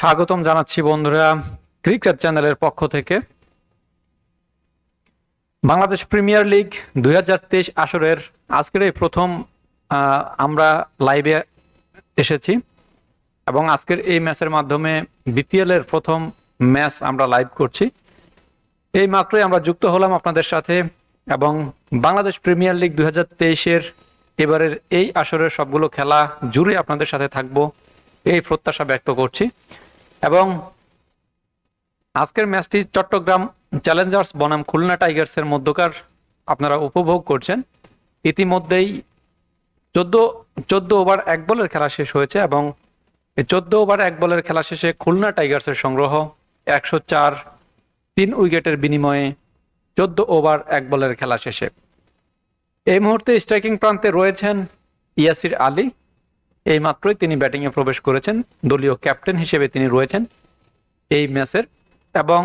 স্বাগতম জানাচ্ছি বন্ধুরা ক্রিকেট চ্যানেলের পক্ষ থেকে। বাংলাদেশ প্রিমিয়ার লিগ দুই আসরের আজকের এই প্রথম আমরা লাইভে এসেছি এবং আজকের এই ম্যাচের মাধ্যমে বিপিএল এর প্রথম ম্যাচ আমরা লাইভ করছি। এই মাত্রই আমরা যুক্ত হলাম আপনাদের সাথে এবং বাংলাদেশ প্রিমিয়ার লিগ দুই হাজার তেইশের এবারের এই আসরের সবগুলো খেলা জুড়ে আপনাদের সাথে থাকব এই প্রত্যাশা ব্যক্ত করছি। এবং আজকের ম্যাচটি চট্টগ্রাম চ্যালেঞ্জার্স বনাম খুলনা টাইগার্সের মধ্যকার আপনারা উপভোগ করছেন। ইতিমধ্যেই চোদ্দ চোদ্দ ওভার এক বলের খেলা শেষ হয়েছে এবং চোদ্দ ওভার এক বলের খেলা শেষে খুলনা টাইগার্সের সংগ্রহ একশো চার, তিন উইকেটের বিনিময়ে চোদ্দ ওভার এক বলের খেলা শেষে। এই মুহূর্তে স্ট্রাইকিং প্রান্তে রয়েছেন ইয়াসির আলী। এই মাত্রই তিনি ব্যাটিংয়ে প্রবেশ করেছেন। দলীয় ক্যাপ্টেন হিসেবে তিনি রয়েছেন এই ম্যাচের। এবং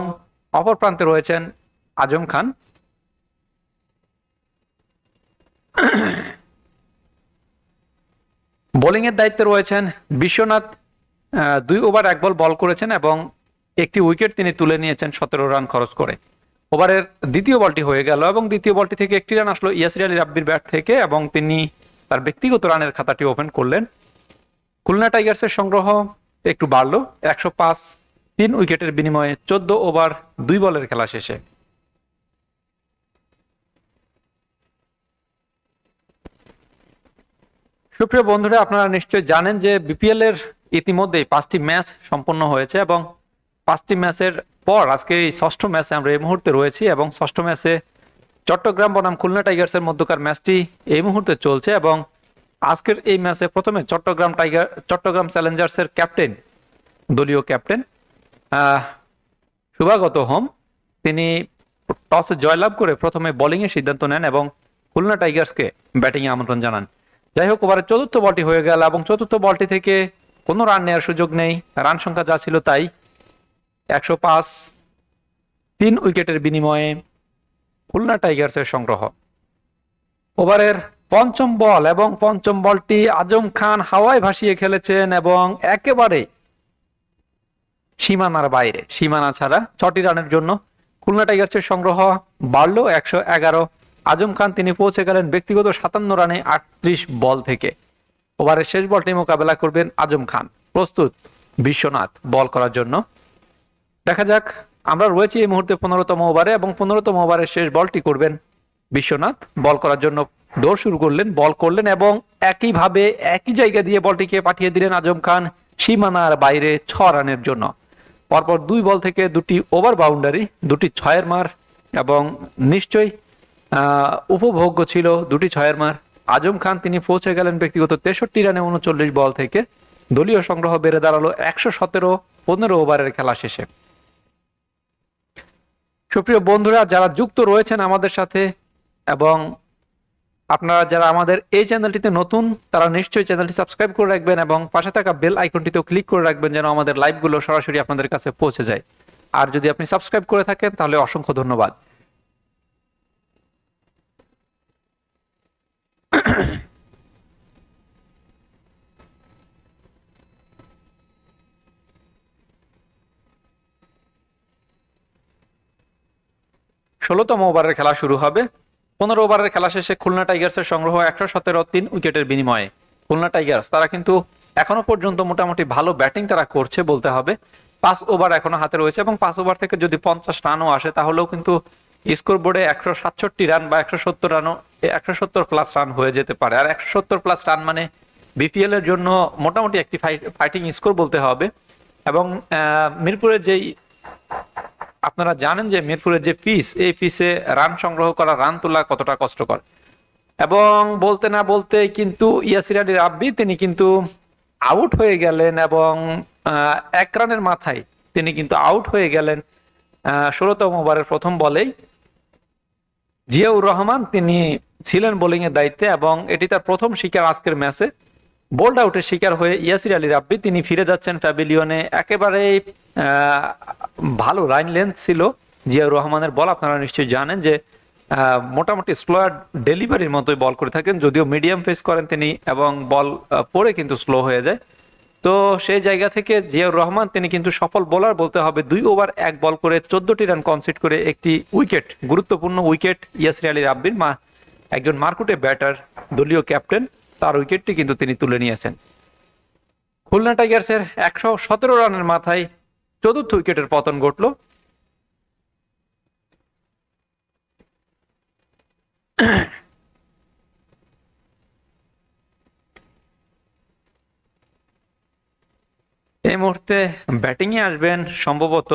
অপর প্রান্তে রয়েছেন আজম খান। বোলিংয়ের দায়িত্বে রয়েছেন বিশ্বনাথ। দুই ওভার এক বল বল করেছেন এবং একটি উইকেট তিনি তুলে নিয়েছেন সতেরো রান খরচ করে। ওভারের দ্বিতীয় বলটি হয়ে গেল এবং দ্বিতীয় বলটি থেকে একটি রান আসলো ইয়াসির আলী রাব্বির ব্যাট থেকে এবং তিনি তার ব্যক্তিগত রানের খাতাটি ওপেন করলেন। খুলনা টাইগার্সের সংগ্রহ একটু বাড়লো। একশো পাঁচ, তিন উইকেটের বিনিময়ে চোদ্দ ওভার, দুই বলের খেলা শেষে। সুপ্রিয় বন্ধুরা, আপনারা নিশ্চয়ই জানেন যে বিপিএল এর ইতিমধ্যেই পাঁচটি ম্যাচ সম্পন্ন হয়েছে এবং পাঁচটি ম্যাচের পর আজকে এই ষষ্ঠ ম্যাচে আমরা এই মুহূর্তে রয়েছি এবং ষষ্ঠ ম্যাচে চট্টগ্রাম বনাম খুলনা টাইগার্সের মধ্যকার ম্যাচটি এই মুহূর্তে চলছে এবং আজকের এই ম্যাচে প্রথমে চট্টগ্রাম টাইগার, চট্টগ্রাম চ্যালেঞ্জার্সের ক্যাপ্টেন, দলীয় ক্যাপ্টেন শুভাগত হোম, তিনি টসে জয়লাভ করে প্রথমে বোলিংয়ের সিদ্ধান্ত নেন এবং খুলনা টাইগার্সকে ব্যাটিংয়ে আমন্ত্রণ জানান। যাই হোক ওভারের চতুর্থ বলটি হয়ে গেল এবং চতুর্থ বলটি থেকে কোনো রান নেওয়ার সুযোগ নেই। রান সংখ্যা যা ছিল তাই একশো পাঁচ, তিন উইকেটের বিনিময়ে খুলনা টাইগার্সের সংগ্রহ। ওভারের পঞ্চম বল এবং পঞ্চম বলটি আজম খান হাওয়ায় ভাসিয়ে খেলেছেন এবং একেবারে সীমানার বাইরে। সীমানা ছাড়া ছটি রানের জন্য খুলনা টাইগার্সের সংগ্রহ বাড়লো একশো এগারো। আজম খান তিনি পৌঁছে গেলেন ব্যক্তিগত সাতান্ন রানে আটত্রিশ বল থেকে। ওভারের শেষ বলটি মোকাবেলা করবেন আজম খান। প্রস্তুত বিশ্বনাথ বল করার জন্য। দেখা যাক, আমরা রয়েছি এই মুহূর্তে পনেরোতম ওভারে এবং পনেরোতম ওভারের শেষ বলটি করবেন বিশ্বনাথ বল করার জন্য। দৌড় শুরু করলেন, বল করলেন এবং একইভাবে একই জায়গা দিয়ে বলটিকে পাঠিয়ে দিলেন আজম খান সীমানার বাইরে ছ রানের জন্য। পরপর দুই বল থেকে দুটি ওভার বাউন্ডারি দুটি ছয়ের মার এবং নিশ্চয়ই উপভোগ্য ছিল দুটি ছয়ের মার। আজম খান তিনি পৌঁছে গেলেন ব্যক্তিগত তেষট্টি রানে উনচল্লিশ বল থেকে। দলীয় সংগ্রহ বেড়ে দাঁড়াল একশো সতেরো, পনেরো ওভারের খেলা শেষে। সুপ্রিয় বন্ধুরা, যারা যুক্ত রয়েছেন আমাদের সাথে এবং আপনারা যারা আমাদের এই চ্যানেলটিতে নতুন, তারা নিশ্চয়ই চ্যানেলটি সাবস্ক্রাইব করে রাখবেন এবং পাশে থাকা বেল আইকনটিতেও ক্লিক করে রাখবেন যেন আমাদের লাইভগুলো সরাসরি আপনাদের কাছে পৌঁছে যায়। আর যদি আপনি সাবস্ক্রাইব করে থাকেন, তাহলে অসংখ্য ধন্যবাদ। ষোলোতম ওভারের খেলা শুরু হবে। পনেরো ওভারের খেলা শেষে খুলনা টাইগার্সের সংগ্রহ একশো সতেরো তিন উইকেটের বিনিময়ে। খুলনা টাইগার্স, তারা কিন্তু এখনও পর্যন্ত মোটামুটি ভালো ব্যাটিং তারা করছে বলতে হবে। পাঁচ ওভার এখনও হাতে রয়েছে এবং পাঁচ ওভার থেকে যদি পঞ্চাশ রানও আসে, তাহলেও কিন্তু স্কোর বোর্ডে একশো সাতষট্টি রান বা একশো সত্তর রানও, একশো সত্তর প্লাস রান হয়ে যেতে পারে। আর একশো সত্তর প্লাস রান মানে বিপিএল এর জন্য মোটামুটি একটি ফাইটিং স্কোর বলতে হবে। এবং মিরপুরের যেই আপনারা জানেন যে মিরপুরের যে পিস, এই পিসে রান সংগ্রহ করা, রান তোলা কতটা কষ্টকর। এবং বলতে না বলতে কিন্তু ইয়াসির আলী রাব্বি তিনি কিন্তু আউট হয়ে গেলেন এবং এক রানের মাথায় তিনি কিন্তু আউট হয়ে গেলেন ষোলোতম ওভারের প্রথম বলেই। জিয়াউর রহমান তিনি ছিলেন বোলিং এর দায়িত্বে এবং এটি তার প্রথম শিকার আজকের ম্যাচে বোল্ড আউটের শিকার হয়ে ইয়াসির আলী রাব্বি তিনি ফিরে যাচ্ছেন প্যাভিলিয়নে একেবারে ভালো লাইন লেন্থ ছিল। জিয়াউর রহমানের বল আপনারা নিশ্চয়ই জানেন যে মোটামুটি স্লোয়ার ডেলিভারির মতোই বল করে থাকেন। যদিও মিডিয়াম ফেস করেন তিনি এবং বল পরে কিন্তু স্লো হয়ে যায়। তো সেই জায়গা থেকে জিয়াউর রহমান, তিনি কিন্তু সফল বোলার বলতে হবে, দুই ওভার এক বল করে চোদ্দটি রান কনসিড করে একটি উইকেট গুরুত্বপূর্ণ উইকেট ইয়াসির আলী রাব্বির মা, একজন মার্কুটে ব্যাটার দলীয় ক্যাপ্টেন তার উইকেটটি কিন্তু তিনি তুলে নিয়েছেন। খুলনা টাইগার্সের একশো সতেরো রানের মাথায় চতুর্থ উইকেটের পতন ঘটল। এই মুহূর্তে ব্যাটিংয়ে আসবেন সম্ভবত